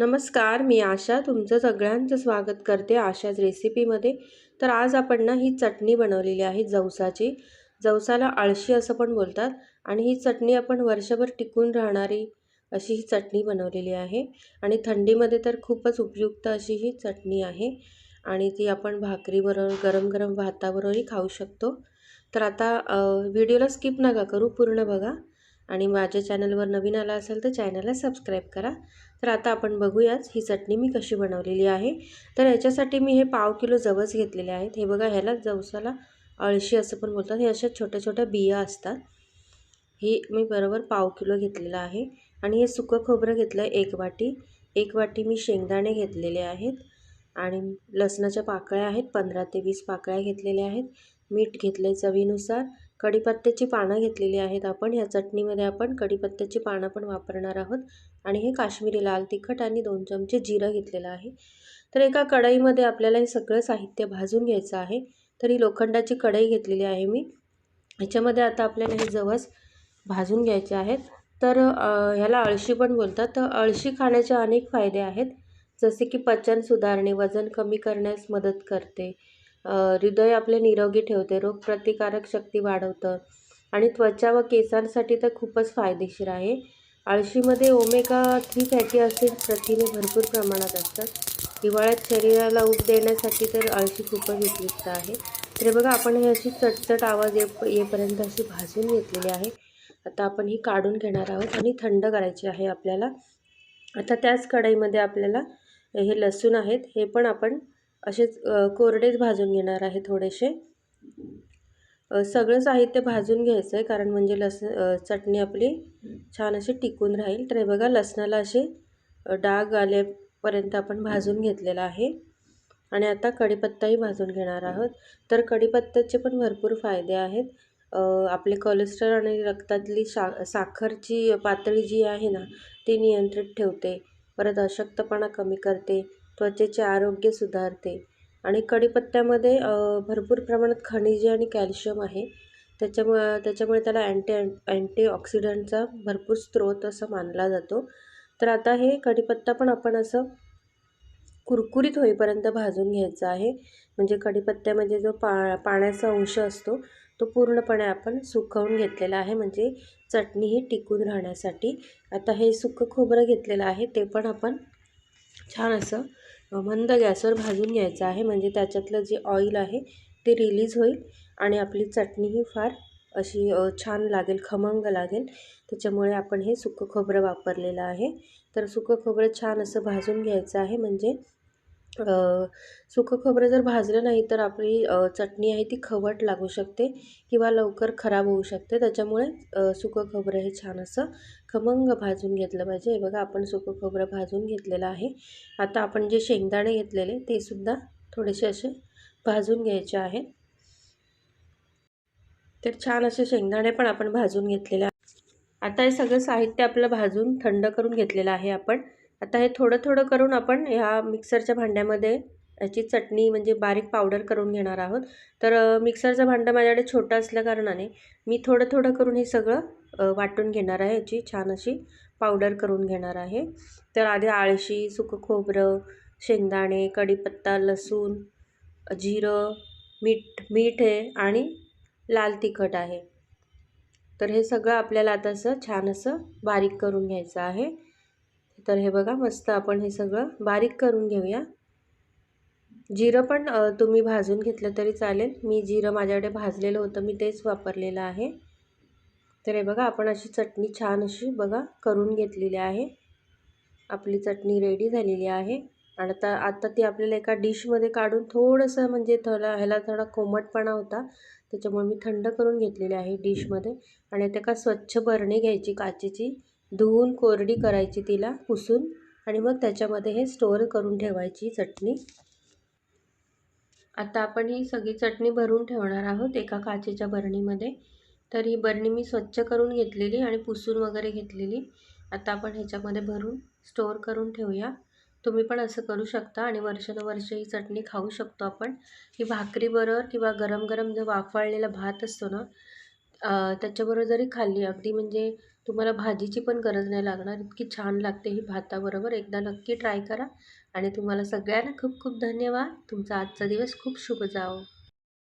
नमस्कार मी आशा. तुमचं सगळ्यांचं स्वागत करते आशाच रेसिपीमध्ये. तर आज आपण ना ही चटणी बनवलेली आहे जवसाची. जवसाला आळशी असं पण बोलतात आणि ही चटणी आपण वर्षभर टिकून राहणारी अशी ही चटणी बनवलेली आहे. आणि थंडीमध्ये तर खूपच उपयुक्त अशी ही चटणी आहे. आणि ती आपण भाकरीबरोबर गरम गरम भाताबरोबरही खाऊ शकतो. तर आता व्हिडिओला स्किप नका करू पूर्ण बघा. आणि माझ्या चॅनलवर नवीन आला असेल तर चॅनलला सबस्क्राईब करा. तर आता आपण बघूयाच ही चटणी मी कशी बनवलेली आहे. तर याच्यासाठी मी हे पाव किलो जवस घेतलेले आहेत. हे बघा ह्याला जवसाला अळशी असं पण बोलतात. हे अशा छोट्या छोट्या बिया असतात. ही मी बरोबर पाव किलो घेतलेलं आहे. आणि हे सुकं खोबरं घेतलं आहे एक वाटी. एक वाटी मी शेंगदाणे घेतलेले आहेत. आणि लसणाच्या पाकळ्या आहेत. पंधरा ते वीस पाकळ्या घेतलेल्या आहेत. मीठ घेतलं आहे चवीनुसार. कढीपत्त्याची पानं घेतलेली आहेत आपण. ह्या चटणीमध्ये आपण कढीपत्त्याची पानं पण वापरणार आहोत. आणि हे काश्मीरी लाल तिखट आणि दोन चमचे जिरं घेतलेलं आहे. तर एका कढईमध्ये आपल्याला हे सगळं साहित्य भाजून घ्यायचं आहे. तर ही लोखंडाची कढई घेतलेली आहे मी. ह्याच्यामध्ये आता आपल्याला हे जवस भाजून घ्यायचे आहेत. तर ह्याला अळशी पण बोलतात. तर अळशी खाण्याचे अनेक फायदे आहेत. जसे की पचन सुधारणे वजन कमी करण्यास मदत करते. हृदय आपले निरोगी ठेवते रोगप्रतिकारक शक्ती वाढवतं आणि त्वचा व केसांसाठी तर खूपच फायदेशीर आहे. आळशीमध्ये ओमेगा थ्री फॅटी ॲसिड प्रथिने भरपूर प्रमाणात असतात. हिवाळ्यात शरीराला ऊब देण्यासाठी तर आळशी खूपच उपयुक्त आहे. तर बघा आपण हे अशी चटचट आवाज ये येपर्यंत अशी भाजून घेतलेली आहे. आता आपण ही काढून घेणार आहोत आणि थंड करायची आहे आपल्याला. आता त्याच कढईमध्ये आपल्याला हे लसूण आहेत हे पण आपण असेच कोरडेच भाजून घेणार आहे थोडेसे. सगळं साहित्य भाजून घ्यायचं आहे कारण म्हणजे लस चटणी आपली छान अशी टिकून राहील. तर हे बघा लसणाला असे डाग आल्यापर्यंत आपण भाजून घेतलेला आहे. आणि आता कढीपत्ताही भाजून घेणार आहोत. तर कढीपत्त्याचे पण भरपूर फायदे आहेत. आपले कोलेस्ट्रॉल आणि रक्तातली शा साखरची पातळी जी आहे ना ती नियंत्रित ठेवते. परत अशक्तपणा कमी करते. त्वचेचे आरोग्य सुधारते आणि कढीपत्त्यामध्ये भरपूर प्रमाणात खनिजे आणि कॅल्शियम आहे. त्याच्यामुळे त्याच्यामुळे त्याला अँटी अँटीऑक्सिडंटचा भरपूर स्रोत असं मानला जातो. तर आता हे कढीपत्ता पण आपण असं कुरकुरीत होईपर्यंत भाजून घ्यायचं आहे. म्हणजे कढीपत्त्यामध्ये जो पा पाण्याचा अंश असतो तो पूर्णपणे आपण सुकवून घेतलेला आहे. म्हणजे चटणी ही टिकून राहण्यासाठी. आता हे सुकं खोबरं घेतलेलं आहे ते पण आपण छान असं मंद गॅसवर भाजून घ्यायचं आहे. म्हणजे त्याच्यातलं जे ऑइल आहे ते रिलीज होईल आणि आपली चटणीही फार अशी छान लागेल खमंग लागेल. त्याच्यामुळे आपण हे सुकं खोबरं वापरलेलं आहे. तर सुकं खोबरं छान असं भाजून घ्यायचं आहे. म्हणजे सुकं खोबरं जर भाजलं नाही तर आपली चटणी आहे ती खवट लागू शकते किंवा लवकर खराब होऊ शकते. त्याच्यामुळे सुकं खोबरं हे छान असं खमंग भाजून घेतलं पाहिजे. हे बघा आपण सुकं खोबरं भाजून घेतलेलं आहे. आता आपण जे शेंगदाणे घेतलेले ते सुद्धा थोडेसे असे भाजून घ्यायचे आहेत. तर छान असे शेंगदाणे पण आपण भाजून घेतलेले आता हे सगळं साहित्य आपलं भाजून थंड करून घेतलेलं आहे आपण. आता हे थोडं थोडं करून आपण ह्या मिक्सरच्या भांड्यामध्ये याची चटणी म्हणजे बारीक पावडर करून घेणार आहोत. तर मिक्सरचं भांडं माझ्याकडे छोटं असल्या कारणाने मी थोडं थोडं करून हे सगळं वाटून घेणार आहे. याची छान अशी पावडर करून घेणार आहे. तर आधी आळशी सुकं खोबरं शेंगदाणे कढीपत्ता लसूण जिरं मीठ मीठ आहे आणि लाल तिखट आहे. तर हे सगळं आपल्याला आता असं छान असं बारीक करून घ्यायचं आहे. तर हे बघा मस्त आपण हे सगळं बारीक करून घेऊया. जिरं पण तुम्ही भाजून घेतलं तरी चालेल. मी जिरं माझ्याकडे भाजलेलं होतं मी तेच वापरलेलं आहे. तर हे बघा आपण अशी चटणी छान अशी बघा करून घेतलेली आहे. आपली चटणी रेडी झालेली आहे. आणि आता आता ती आपल्याला एका डिशमध्ये काढून थोडंसं म्हणजे थोडा ह्याला थोडा कोमटपणा होता. त्याच्यामुळे मी थंड करून घेतलेली आहे डिशमध्ये. आणि आता का स्वच्छ बरणी घ्यायची काचेची. धुवून कोरडी करायची तिला पुसून आणि मग त्याच्यामध्ये हे स्टोअर करून ठेवायची चटणी. आता आपण ही सगळी चटणी भरून ठेवणार आहोत एका काचेच्या बरणीमध्ये. तर ही बरणी मी स्वच्छ करून घेतलेली आणि पुसून वगैरे घेतलेली. आता आपण ह्याच्यामध्ये भरून स्टोअर करून ठेवूया. तुम्ही पण असं करू शकता आणि वर्षानुवर्ष ही चटणी खाऊ शकतो आपण. ही भाकरीबरोबर किंवा गरम गरम जो वाफाळलेला भात असतो ना त्याच्याबरोबर जरी खाल्ली अगदी म्हणजे तुम्हाला भाजीची पण गरज नाही लागणार. इतकी छान लागते ही भाताबरोबर. एकदा नक्की ट्राय करा. आणि तुम्हाला सगळ्यांना खूप खूप धन्यवाद. तुमचा आजचा दिवस खूप शुभ जावो.